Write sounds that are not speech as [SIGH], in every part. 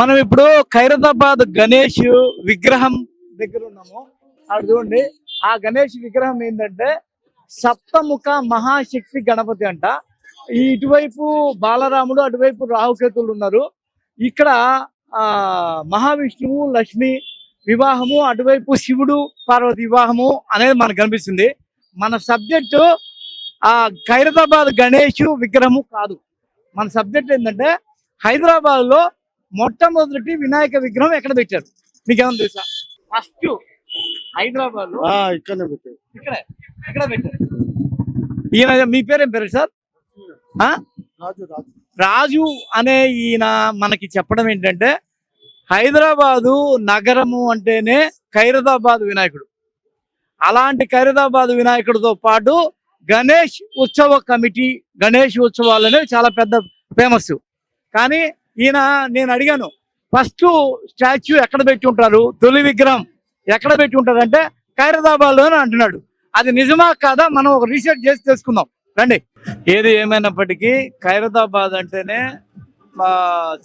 మనం ఇప్పుడు ఖైరతాబాద్ గణేష్ విగ్రహం దగ్గర ఉన్నాము. అక్కడ చూడండి ఆ గణేష్ విగ్రహం ఏంటంటే సప్తముఖ మహాశక్తి గణపతి అంట. ఈ ఇటువైపు బాలరాముడు అటువైపు రాహుకేతులు ఉన్నారు. ఇక్కడ ఆ మహావిష్ణువు లక్ష్మి వివాహము అటువైపు శివుడు పార్వతి వివాహము అనేది మనకు కనిపిస్తుంది. మన సబ్జెక్టు ఆ ఖైరతాబాద్ గణేష్ విగ్రహము కాదు. మన సబ్జెక్ట్ ఏంటంటే హైదరాబాద్లో మొట్టమొదటి వినాయక విగ్రహం ఎక్కడ పెట్టారు? మీకు ఏమన్నా తెలుసా? ఫస్ట్ హైదరాబాద్లో ఆ, ఇక్కడనే పెట్టారు. ఇక్కడే. ఇక్కడ పెట్టారు? ఈయన మీ పేరేం పేరు సార్? రాజు. రాజు రాజు. అనే ఈయన మనకి చెప్పడం ఏంటంటే హైదరాబాదు నగరము అంటేనే ఖైరతాబాద్ వినాయకుడు. అలాంటి ఖైరతాబాద్ వినాయకుడితో పాటు గణేష్ ఉత్సవ కమిటీ గణేష్ ఉత్సవాలు అనేవి చాలా పెద్ద ఫేమస్ కానీ ఈయన నేను అడిగాను ఫస్ట్ స్టాచ్యూ ఎక్కడ పెట్టి ఉంటారు? తొలి విగ్రహం ఎక్కడ పెట్టి ఉంటారు? అంటే ఖైరతాబాద్ అంటున్నాడు. అది నిజమా కాదా? మనం ఒక రీసెర్చ్ చేసి తెలుసుకుందాం. రండి. ఏది ఏమైనప్పటికీ ఖైరదాబాద్ అంటేనే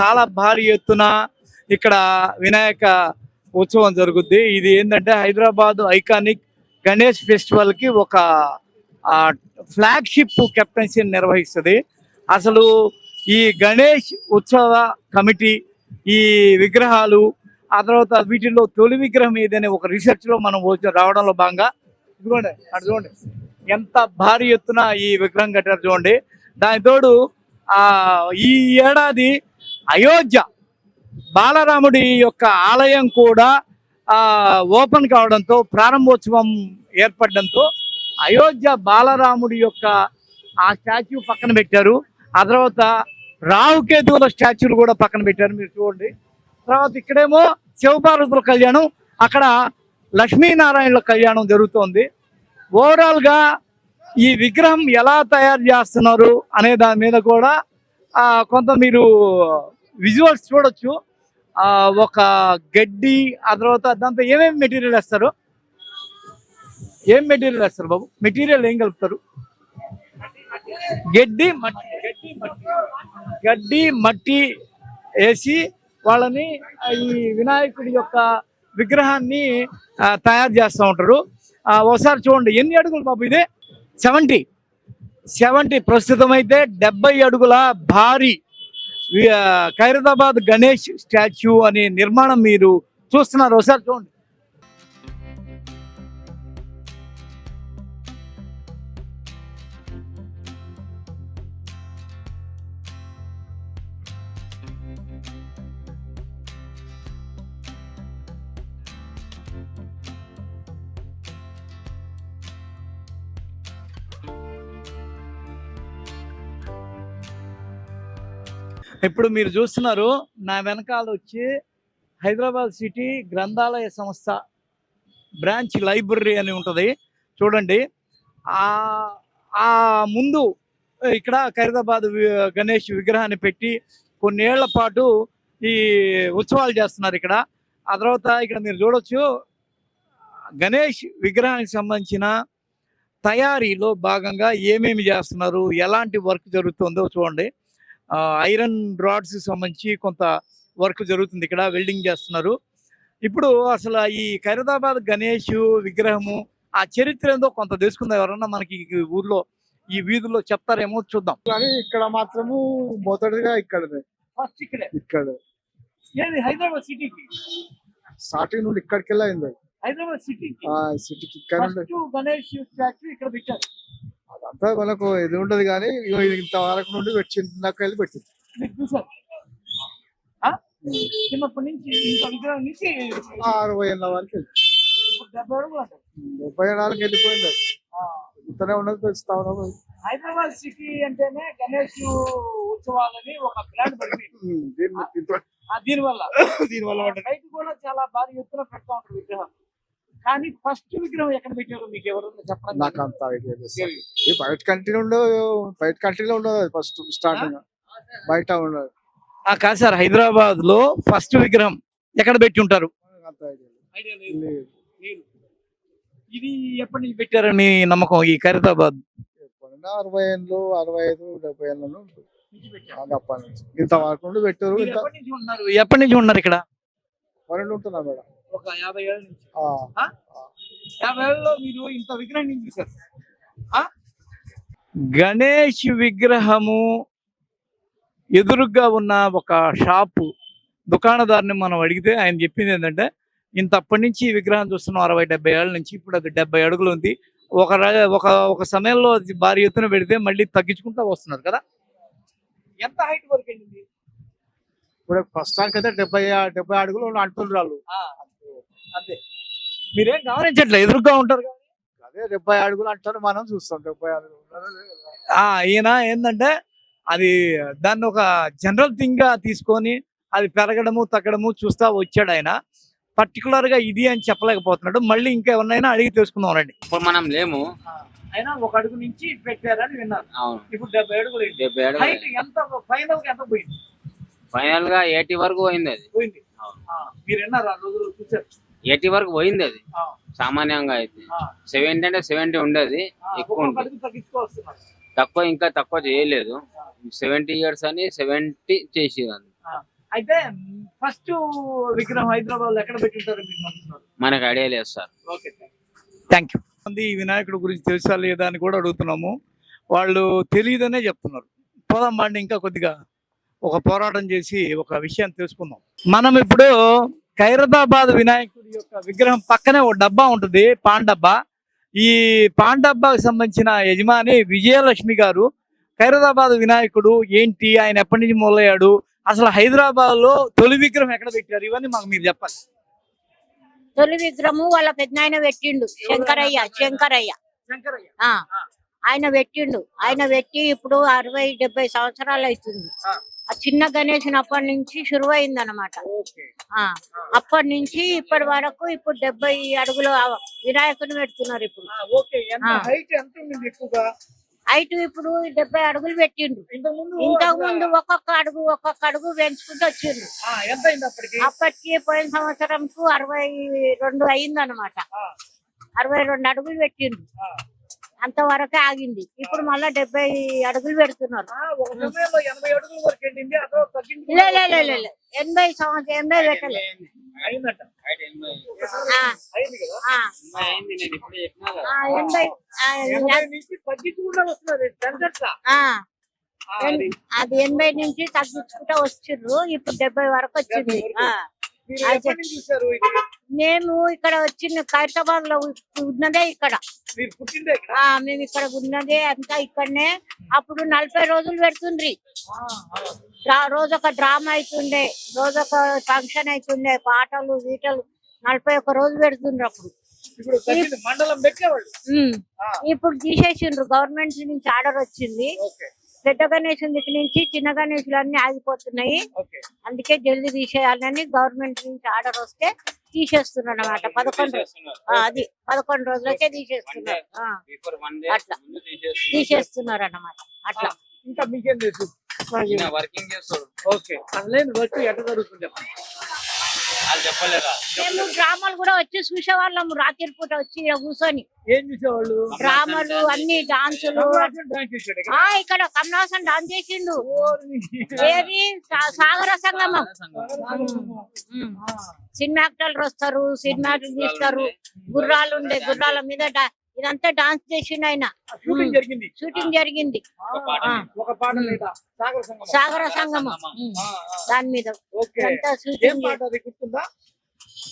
చాలా భారీ ఎత్తున ఇక్కడ వినాయక ఉత్సవం జరుగుద్ది. ఇది ఏంటంటే హైదరాబాద్ ఐకానిక్ గణేష్ ఫెస్టివల్కి ఒక ఫ్లాగ్షిప్ కెప్టెన్సీ నిర్వహిస్తుంది. అసలు ఈ గణేష్ ఉత్సవ కమిటీ ఈ విగ్రహాలు ఆ తర్వాత వీటిల్లో తొలి విగ్రహం ఏదైనా ఒక రీసెర్చ్లో మనం వచ్చి- రావడంలో భాగంగా చూడండి అటు చూడండి. ఎంత భారీ ఎత్తున ఈ విగ్రహం కట్టారు చూడండి. దాని తోడు ఆ ఈ ఏడాది అయోధ్య బాలరాముడి యొక్క ఆలయం కూడా ఆ ఓపెన్ కావడంతో ప్రారంభోత్సవం ఏర్పడడంతో అయోధ్య బాలరాముడి యొక్క ఆ స్టాచ్యూ పక్కన పెట్టారు. ఆ తర్వాత రావుకేతువుల స్టాచ్యూలు కూడా పక్కన పెట్టారు మీరు చూడండి. తర్వాత ఇక్కడేమో శివపార్వతుల కళ్యాణం అక్కడ లక్ష్మీనారాయణుల కళ్యాణం జరుగుతోంది. ఓవరాల్గా ఈ విగ్రహం ఎలా తయారు చేస్తున్నారు అనే దాని మీద కూడా కొంత మీరు విజువల్స్ చూడొచ్చు. ఒక గడ్డి ఆ తర్వాత దాంతో ఏమేమి మెటీరియల్ వేస్తారు? ఏం మెటీరియల్ వేస్తారు బాబు? మెటీరియల్ ఏం కలుపుతారు? గడ్డి మట్టి. గడ్డి మట్టి వేసి వాళ్ళని ఈ వినాయకుడి యొక్క విగ్రహాన్ని తయారు చేస్తూ ఉంటారు. ఆ, ఒకసారి చూడండి ఎన్ని అడుగులు బాబు ఇదే? సెవెంటీ. సెవెంటీ. ప్రస్తుతం అయితే డెబ్బై అడుగుల భారీ ఖైరదాబాద్ గణేష్ స్టాచ్యూ అనే నిర్మాణం మీరు చూస్తున్నారు. ఒకసారి చూడండి. ఇప్పుడు మీరు చూస్తున్నారు నా వెనకాల వచ్చి హైదరాబాద్ సిటీ గ్రంథాలయ సంస్థ బ్రాంచ్ లైబ్రరీ అని ఉంటుంది. చూడండి ఆ ముందు ఇక్కడ ఖైరదాబాద్ గణేష్ విగ్రహాన్ని పెట్టి కొన్నేళ్ళ పాటు ఈ ఉత్సవాలు చేస్తున్నారు ఇక్కడ. ఆ తర్వాత ఇక్కడ మీరు చూడొచ్చు గణేష్ విగ్రహానికి సంబంధించిన తయారీలో భాగంగా ఏమేమి చేస్తున్నారు ఎలాంటి వర్క్ జరుగుతుందో చూడండి. ఐరన్ రాడ్స్ సంబంధించి కొంత వర్క్ జరుగుతుంది ఇక్కడ వెల్డింగ్ చేస్తున్నారు. ఇప్పుడు అసలు ఈ ఖైరతాబాద్ గణేష్ విగ్రహము ఆ చరిత్ర ఏందో కొంత తెలుసుకుందాం ఎవరన్నా మనకి ఊర్లో ఈ వీధుల్లో చెప్తారేమో చూద్దాం. కానీ ఇక్కడ మాత్రము మొదటిగా ఇక్కడనే. ఫస్ట్ ఇక్కడే. ఇక్కడ. ఏది? హైదరాబాద్ సిటీకి? స్టార్టింగ్ నుండి ఇక్కడికి వెళ్ళింది హైదరాబాద్ సిటీకి. సిటీకి ఇక్కడ గణేష్ ఫ్యాక్టరీ ఇక్కడ పెట్టారు. అదంతా మనకు ఇది ఉండదు కానీ ఇగో ఇది ఇంతవరకు నుండి పెట్టి చిన్నకి వెళ్ళి పెట్టింది? చిన్నప్పటి నుంచి ఇంత విగ్రహం నుంచి అరవై ఏళ్ళ వరకు డెబ్బై ఏళ్ళకి వెళ్ళిపోయింది. ఇంతనే ఉన్నది పెంచుతా ఉన్నాము హైదరాబాద్ సిటీ అంటేనే గణేష్ ఉత్సవాలని ఒక బ్రాండ్ దీంతో- ఆ దీనివల్ల. [LAUGHS] దీనివల్ల. రైతు కూడా చాలా భారీ ఎత్తున పెడతా ఉంటారు విగ్రహం కానీ ఫస్ట్ విగ్రహం ఎక్కడ పెట్టారు? మీకు ఎవరన్నా చెప్పడం నాకు అంత ఐడియా లేదు బయట కంట్రీ ఉండదు బయట కంట్రీలో ఉండదు అది ఫస్ట్ స్టార్టింగ్. బయట ఉండదు. ఆ కాదు సార్ హైదరాబాద్లో ఫస్ట్ విగ్రహం ఎక్కడ పెట్టి ఉంటారు? నాకు అంత ఐడియా లేదు. ఇది ఎప్పటి నుంచి పెట్టారని నమ్మకం ఈ ఎప్పుడైనా అరవై ఏళ్ళు అరవై ఐదు డెబ్బై ఏళ్ళలో ఉంటుంది. అది అప్పటి నుంచి. ఇంత వరకు నుండి పెట్టారు ఎప్పటి నుంచి ఉన్నారు? ఎప్పటి నుంచి ఉన్నారు ఇక్కడ? పన్నెండు ఉంటున్నా మేడం. ఒక యాభై ఏళ్ళ నుంచి. ఆ, యాభై ఏళ్ళలో మీరు ఇంత విగ్రహం చూశారు ఆ? గణేష్ విగ్రహము ఎదురుగా ఉన్న ఒక షాపు దుకాణదారుని మనం అడిగితే ఆయన చెప్పింది ఏంటంటే ఇంత అప్పటి నుంచి ఈ విగ్రహం చూస్తున్నాం అరవై డెబ్బై ఏళ్ళ నుంచి ఇప్పుడు అది డెబ్బై అడుగులు ఉంది. ఒక ఒక ఒక సమయంలో అది భారీ ఎత్తున పెడితే మళ్ళీ తగ్గించుకుంటూ వస్తున్నారు కదా? ఎంత హైట్ వరకు వెళ్ళింది? ఇప్పుడు ప్రస్తుతానికి అయితే డెబ్బై డెబ్బై అడుగులు ఆ, అంతే. మీరేం గమనించట్లే ఎదురుగా ఉంటారు అదే డెబ్బై అడుగులు అంటారు మనం చూస్తాం డెబ్బై అడుగులు. ఆ ఈయన ఏంటంటే అది దాన్ని ఒక జనరల్ థింగ్గా తీసుకొని అది పెరగడము తగ్గడము చూస్తా వచ్చాడు ఆయన. పర్టికులర్గా ఇది అని చెప్పలేకపోతున్నాడు. మళ్ళీ ఇంకా ఎవరినైనా అడిగి తెలుసుకుందాం రండి. ఇప్పుడు మనం లేము. ఆయన ఒక అడుగు నుంచి పెట్టారని విన్నారు. అవును. ఇప్పుడు డెబ్బై అడుగులు డెబ్బై ఎంత ఫైనల్గా ఎంత పోయింది? ఫైనల్గా ఎయిటీ వరకు పోయింది అది. పోయింది. మీరు విన్నారు? ఆ రోజులు చూసారు ఎయిటీ వరకు పోయింది అది. ఆ, సామాన్యంగా అయితే. సెవెంటీ అంటే సెవెంటీ ఉండేది. ఎక్కువ ఉంటుంది తక్కువ ఇంకా తక్కువ చేయలేదు. సెవెంటీ ఇయర్స్ అని సెవెంటీ చేసిరు అయితే ఫస్ట్ విగ్రహం హైదరాబాద్లో ఎక్కడ పెట్టింటారు మనకు ఐడియా లేదు సార్. ఓకే థ్యాంక్ యూ మంది ఈ వినాయకుడి గురించి తెలుసా లేదా అని కూడా అడుగుతున్నాము. వాళ్ళు తెలియదనే చెప్తున్నారు. పోదాం బండి ఇంకా కొద్దిగా. ఒక పోరాటం చేసి ఒక విషయాన్ని తెలుసుకుందాం. మనం ఇప్పుడు ఖైరతాబాద్ వినాయకుడి యొక్క విగ్రహం పక్కనే ఒక డబ్బా ఉంటుంది పాన్ డబ్బా. ఈ పాన్ డబ్బాకి సంబంధించిన యజమాని విజయలక్ష్మి గారు ఖైరతాబాద్ వినాయకుడు ఏంటి ఆయన ఎప్పటి నుంచి మొదలయ్యాడు అసలు హైదరాబాద్లో తొలి విగ్రహం ఎక్కడ పెట్టారు ఇవన్నీ మాకు మీరు చెప్పాలి. తొలి విగ్రహము వాళ్ళ పెద్దనాయన పెట్టిండు శంకరయ్య శంకరయ్య. ఆయన పెట్టిండు ఆయన పెట్టి ఇప్పుడు అరవై డెబ్బై సంవత్సరాలు అవుతుంది. ఆ. చిన్న గణేషన్ అప్పటి నుంచి శురువైంది అనమాట అప్పటి నుంచి ఇప్పటి వరకు ఇప్పుడు డెబ్బై అడుగుల వినాయకుని పెడుతున్నారు ఇప్పుడు. హైట్ ఇప్పుడు డెబ్బై అడుగులు పెట్టిండు. ఇంతకు ముందు ఒక్కొక్క అడుగు ఒక్కొక్క అడుగు పెంచుకుంటూ వచ్చిండు. అప్పటికి? పోయిన సంవత్సరంకు అరవై రెండు అయింది అనమాట అరవై రెండు అడుగులు పెట్టిండు. అంతవరకే ఆగింది. ఇప్పుడు మళ్ళా డెబ్బై అడుగులు పెడుతున్నారు. ఎనభై సంవత్సరం ఎనభై పెట్టలే అయిందట. ఆ, అయింది కదా? ఆ, అయింది నేను ఇప్పుడు చెప్పినా కదా. ఆ, ఎనభై ఆ, ఎనభై నుంచి తగ్గించుకుంటా వస్తున్నారు పెంచట్లా ఆ, ఆ, అది. అది ఎనభై నుంచి తగ్గించుకుంటా వచ్చిర్రు ఇప్పుడు డెబ్బై వరకు వచ్చింది. మేము ఇక్కడ వచ్చిన ఖైరతాబాద్లో ఉన్నదే ఇక్కడ. ఆ మేము ఇక్కడ ఉన్నదే అంతా ఇక్కడనే. అప్పుడు నలభై రోజులు పెడుతుండ్రి. డ్రా- రోజొక డ్రామా అవుతుండే రోజొక ఫంక్షన్ అవుతుండే పాటలు గీటలు నలభై ఒక్క రోజు పెడుతుండ్రు అప్పుడు. ఇప్పుడు తీసేసిండ్రు గవర్నమెంట్ నుంచి ఆర్డర్ వచ్చింది. పెద్ద గణేష్ దగ్గర నుంచి చిన్న గణేషులు అన్ని ఆగిపోతున్నాయి అందుకే జల్దీ తీసేయాలని గవర్నమెంట్ నుంచి ఆర్డర్ వస్తే తీసేస్తున్నారు అన్నమాట పదకొండు అది పదకొండు రోజులకే తీసేస్తున్నారు. అట్లా. తీసేస్తున్నారు. అన్నమాట అట్లా. ఇంకా మీకేం తెలుసు? వర్కింగ్ చేస్తాడు. ఓకే అసలేని వర్క్ ఎట్లా జరుగుతుంది మేము డ్రామాలు కూడా వచ్చి చూసేవాళ్ళము రాత్రి పూట వచ్చి కూర్చొని. ఏం చూసేవాళ్ళు? డ్రామాలు అన్ని డాన్సులు. ఇక్కడ. ఆ ఇక్కడ కమలాసన్ డాన్స్ చేసిండు. ఏది? సాగర సంగమం. సినిమా యాక్టర్లు వస్తారు సినిమా తీస్తారు. గుర్రాలు ఉండే గుర్రాల మీద డా- ఇదంతా డాన్స్ చేసిండు ఆయన. షూటింగ్ జరిగింది. షూటింగ్ జరిగింది. పాట ఆ, ఒక పాట మీద. సాగర సంగమం. సాగర సంగమం. ఉమ్. ఆ, ఆ. దాని మీద. ఓకే. ఇదంతా ఏం షూటింగ్ పాట అది గుర్తుందా?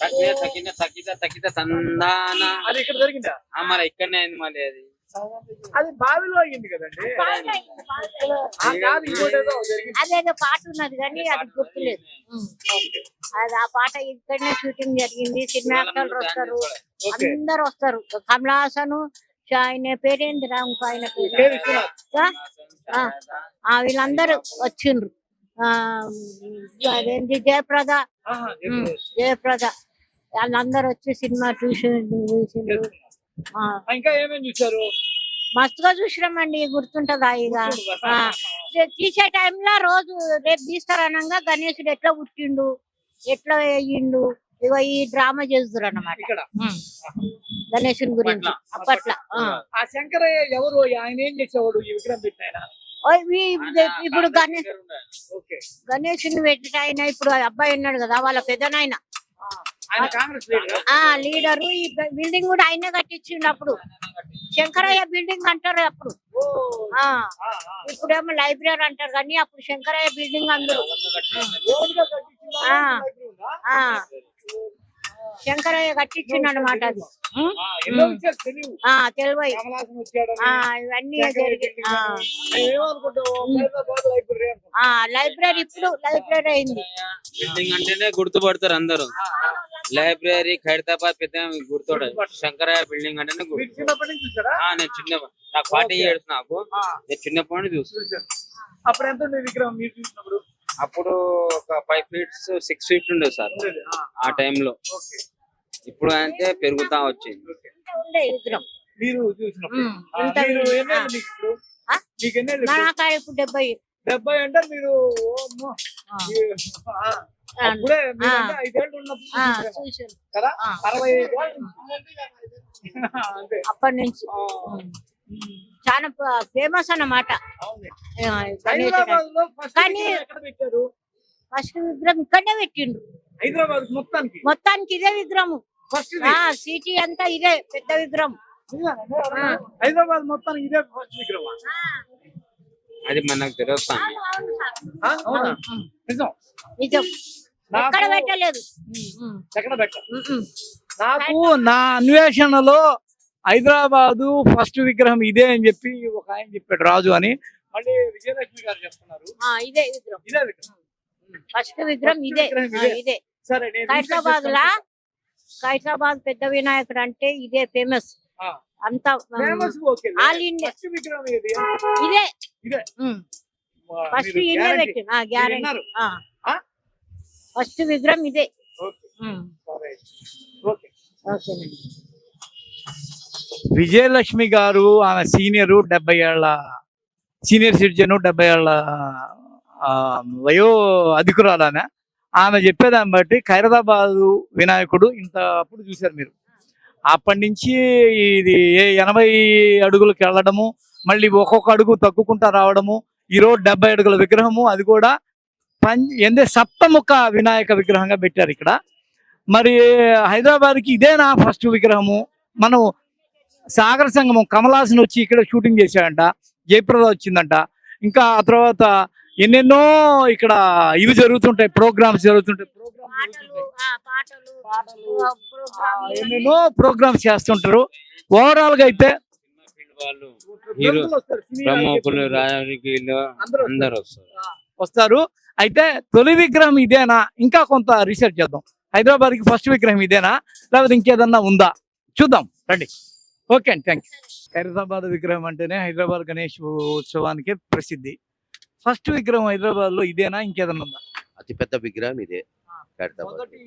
తక్కిన తక్కిన తక్కిత తక్కిత తందాన అది ఇక్కడ జరిగిందా? ఆ, మరి ఇక్కడనే అయింది మళ్ళీ అది. అది బావిలో అయ్యింది కదండి. అదేదో పాట ఉన్నది కానీ అది గుర్తులేదు. అది ఆ పాట ఇక్కడనే షూటింగ్ జరిగింది. సినిమా యాక్టర్లు వస్తారు. అందరు వస్తారు కమలా హాసన్ ఆయన పేరేందిరా ఇంకో ఆయన వీళ్ళందరూ వచ్చిండ్రు. ఆ, అదేంటి జయప్రద. జయప్రద. వాళ్ళందరూ వచ్చి సినిమా చూసి చూసిండ్రు. ఇంకా ఏమేమి చూసారు మస్తుగా చూసినామండి గుర్తుంటదా ఇక? తీసే టైంలో రోజు రేపు తీస్తారనగా గణేశుడు ఎట్లా పుట్టిండు ఎట్లా వేయిండు? ఇగో ఈ డ్రామా చేస్తున్నారు అన్నమాట ఇక్కడ గణేశుని గురించి. అప్పట్లో. ఆ. శంకరయ్య ఎవరు? ఆయన ఏం చేసేవాడు ఈ విగ్రహం పెట్టిన ఇప్పుడు గణేష్ ఓకే. గణేషుని పెట్టిన ఆయన ఇప్పుడు ఆ అబ్బాయి ఉన్నాడు కదా వాళ్ళ పెద్దనాయన లీడర్? ఆ లీడరు. ఈ బిల్డింగ్ కూడా ఆయనే కట్టించిండు. అప్పుడు శంకరయ్య బిల్డింగ్ అంటారు అప్పుడు. ఆ. ఇప్పుడేమో లైబ్రరీ అంటారు కానీ అప్పుడు శంకరయ్య బిల్డింగ్ అందరు. ఆ. ఆ. శంకరయ్య కట్టించిండు అనమాట అది తెలివై. ఇవన్నీ లైబ్రరీ అనుకుంటావు. ఆ లైబ్రరీ ఇప్పుడు లైబ్రరీ అయింది. బిల్డింగ్ అంటేనే గుర్తుపడతారు అందరూ. లైబ్రరీ ఖైరతాబాద్ పెద్ద గుర్తుపడ శంకరయ్య బిల్డింగ్ అంటేనే గుర్తు నేను చిన్న నాకు ఫార్టీ Okay. ఇయర్స్ నాకు ఆ, నేను చిన్నప్పటి నుంచి చూస్తాను చూశాను. అప్పుడు ఎంత ఉండేది విగ్రహం మీరు చూసినప్పుడు? అప్పుడు ఒక ఫైవ్ ఫీట్స్ సిక్స్ ఫీట్ ఉండేది. సార్. ఆ, టైంలో. ఓకే. ఇప్పుడు అంటే పెరుగుతా వచ్చింది ఓకే. ఉండే విగ్రహం మీరు చూసినప్పుడు ఉమ్, ఆ, ఇంత మీరు ఉంది. ఎన్నేళ్ళు ఆ. మీకు ఇప్పుడు? ఆ? మీకు ఎన్నేళ్ళు ఇప్పుడు? నాకు ఇప్పుడు డెబ్బై డెబ్బై అంటే మీరు ఓ అమ్మో. ఆ. ఈ- ఆ, ఆ, అప్పుడే మీరు ఆ. అంటే ఐదేళ్ళు ఉన్నప్పుడు ఆ, చూసారేమో. చూశాను కదా ఆ. అరవై ఐదు ఏళ్ళు. అంతే అప్పటి నుంచి ఆ. చాలా ఫేమస్ అన్నమాట అవును. ఆ, హైదరాబాద్లో ఫస్ట్ కానీ- విగ్రహం ఎక్కడ పెట్టారు ఫస్ట్ విగ్రహం ఇక్కడనే పెట్టిండ్రు హైదరాబాద్ మొత్తానికి మొత్తానికి ఇదే విగ్రహం సిటీ అంతా ఇదే పెద్ద విగ్రహం. హైదరాబాద్ మొత్తానికి ఇదే ఫస్ట్ విగ్రహం. అది మనకు తెలుస్తాను ఆ, అవునా? నిజం. నిజం. నాకు- ఎక్కడ పెట్టలేదు. ఎక్కడ నా అన్వేషణలో హైదరాబాదు ఫస్ట్ విగ్రహం ఇదే అని చెప్పి ఒక ఆయన చెప్పాడు రాజు అని. మళ్ళీ విజయలక్ష్మి గారు చెప్తున్నారు. ఇదే విగ్రహం. ఇదే విగ్రహం. ఫస్ట్ విగ్రహం ఇదే. ఇదే. సరే ఖైరతాబాద్ లా ఖైరతాబాద్ పెద్ద వినాయకుడు అంటే ఇదే ఫేమస్ అంత ఫేమస్ ఓకే. ఆల్ ఇండియా ఇదే. ఇదే. First guarantee. పెట్టిన గ్యారెంటీ? ఫస్ట్ విగ్రహం ఇదే. విజయలక్ష్మి గారు ఆమె సీనియర్ డెబ్బై ఏళ్ళ సీనియర్ సిటిజన్ డెబ్బై ఏళ్ళ వయో అధికురాలు ఆమె. ఆమె చెప్పేదాన్ని బట్టి ఖైరదాబాదు వినాయకుడు ఇంత అప్పుడు చూశారు మీరు. అప్పటి నుంచి ఇది ఏ- ఎనభై అడుగులకు వెళ్ళడము మళ్ళీ ఒక్కొక్క అడుగు తగ్గుకుంటా రావడము ఈరోజు డెబ్బై అడుగుల విగ్రహము అది కూడా పం ఎందే సప్తముఖ వినాయక విగ్రహంగా పెట్టారు ఇక్కడ. మరి హైదరాబాద్కి ఇదేనా ఫస్ట్ విగ్రహము. మనం సాగర సంగమం కమలాసన్ వచ్చి ఇక్కడ షూటింగ్ చేశాడంట జయప్రద వచ్చిందంట. ఇంకా ఆ తర్వాత ఎన్నెన్నో ఇక్కడ ఇవి జరుగుతుంటాయి ప్రోగ్రామ్స్ జరుగుతుంటాయి. ఎన్నెన్నో ప్రోగ్రామ్స్ చేస్తుంటారు. ఓవరాల్గా అయితే వాళ్ళు హీరో ప్రముఖులు వస్తారు, రాజకీయాలు. అందరు అయితే తొలి విగ్రహం ఇదేనా? ఇంకా కొంత రీసెర్చ్ చేద్దాం. హైదరాబాద్కి ఫస్ట్ విగ్రహం ఇదేనా? లేకపోతే ఇంకేదన్నా ఉందా? చూద్దాం. రండి. ఓకే అండి థ్యాంక్ యూ ఖైరతాబాద్ విగ్రహం అంటేనే హైదరాబాద్ గణేష్ ఉత్సవానికి ప్రసిద్ధి. ఫస్ట్ విగ్రహం హైదరాబాద్లో ఇదేనా? ఇంకేదన్నా ఉందా? అతిపెద్ద విగ్రహం ఇదే. ఖైరతాబాద్ మొదటి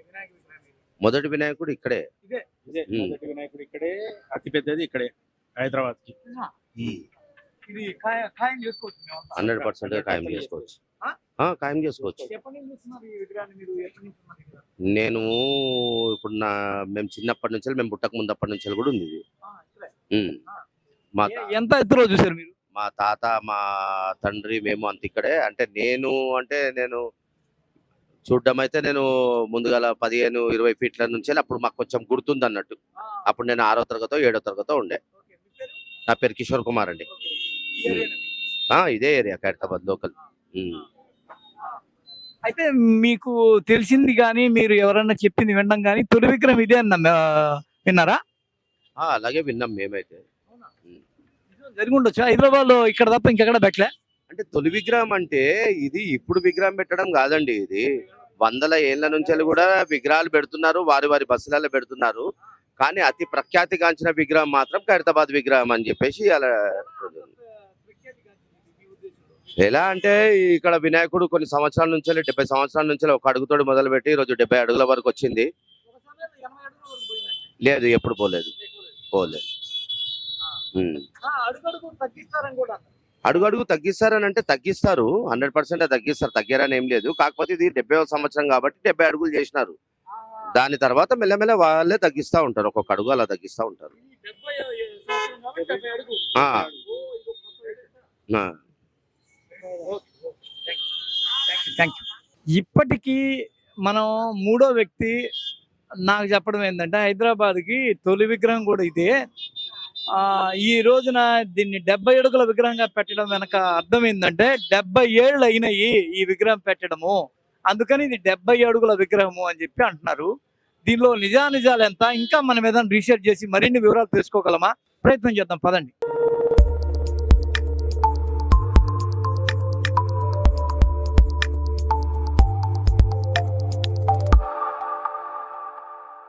వినాయక విగ్రహం ఇది. మొదటి వినాయకుడు ఇక్కడే. ఇదే. మొదటి వినాయకుడు ఇక్కడే అతి పెద్దది ఇక్కడే హైదరాబాద్కి ఇది ఖాయ- ఖాయం చేసుకోవచ్చు మేమంతా. హండ్రెడ్ పర్సెంట్ ఖాయం చేసుకోవచ్చు. ఆ? ఆ, ఖాయం చేసుకోవచ్చు? నేను ఇప్పుడు నా మేము చిన్నప్పటి నుంచి మేము పుట్టక ముందప్పటి నుంచి కూడా ఉంది ఇది. మా ఎంత ఎత్తులో చూసారు మీరు? మా తాత మా తండ్రి మేము అంత ఇక్కడే. అంటే నేను అంటే నేను చూడడం అయితే నేను ముందుగాల పదిహేను ఇరవై ఫీట్ల నుంచి అప్పుడు మాకు కొంచెం గుర్తుంది అన్నట్టు అప్పుడు నేను ఆరో తరగతో ఏడో తరగతో ఉండే? నా పేరు కిషోర్ కుమార్ అండి. ఇదే ఏరియా ఖైరతాబాద్ లోకల్. అయితే మీకు తెలిసింది కానీ మీరు ఎవరన్నా చెప్పింది వినడం కానీ తొలి విగ్రహం ఇదే అన్న విన్నారా? అలాగే విన్నాం మేమైతే. జరిగి ఉండొచ్చు హైదరాబాద్లో ఇక్కడ తప్ప ఇంకెక్కడ పెట్టలే. అంటే తొలి విగ్రహం అంటే ఇది ఇప్పుడు విగ్రహం పెట్టడం కాదండి ఇది. వందల ఏళ్ళ నుంచి కూడా విగ్రహాలు పెడుతున్నారు వారి వారి బస్సులలో పెడుతున్నారు. కానీ అతి ప్రఖ్యాతిగాంచిన విగ్రహం మాత్రం ఖైరతాబాద్ విగ్రహం అని చెప్పేసి అలా ఎలా అంటే ఇక్కడ వినాయకుడు కొన్ని సంవత్సరాల నుంచి డెబ్బై సంవత్సరాల నుంచి ఒక అడుగుతోడు మొదలుపెట్టి ఈరోజు డెబ్బై అడుగుల వరకు వచ్చింది. లేదు ఎప్పుడు పోలేదు. పోలేదు. అడుగడుగు తగ్గిస్తారని అంటే తగ్గిస్తారు హండ్రెడ్ పర్సెంట్ తగ్గిస్తారు తగ్గారని ఏం లేదు. కాకపోతే ఇది డెబ్బై సంవత్సరం కాబట్టి డెబ్బై అడుగులు చేసినారు. దాని తర్వాత మెల్లమెల్ల వాళ్ళే తగ్గిస్తూ ఉంటారు ఒక్కొక్క అడుగు అలా తగ్గిస్తూ ఉంటారు. ఇప్పటికీ మనం మూడో వ్యక్తి నాకు చెప్పడం ఏంటంటే హైదరాబాద్కి తొలి విగ్రహం కూడా ఇదే. ఈ రోజున దీన్ని డెబ్బై అడుగుల విగ్రహంగా పెట్టడం వెనక అర్థం ఏంటంటే డెబ్బై ఏళ్ళు అయినాయి ఈ విగ్రహం పెట్టడము. అందుకని ఇది డెబ్బై అడుగుల విగ్రహము అని చెప్పి అంటున్నారు. దీనిలో నిజానిజాలు ఎంత? ఇంకా మనం ఏదైనా రీసెర్చ్ చేసి మరిన్ని వివరాలు తెలుసుకోగలమా? ప్రయత్నం చేద్దాం పదండి.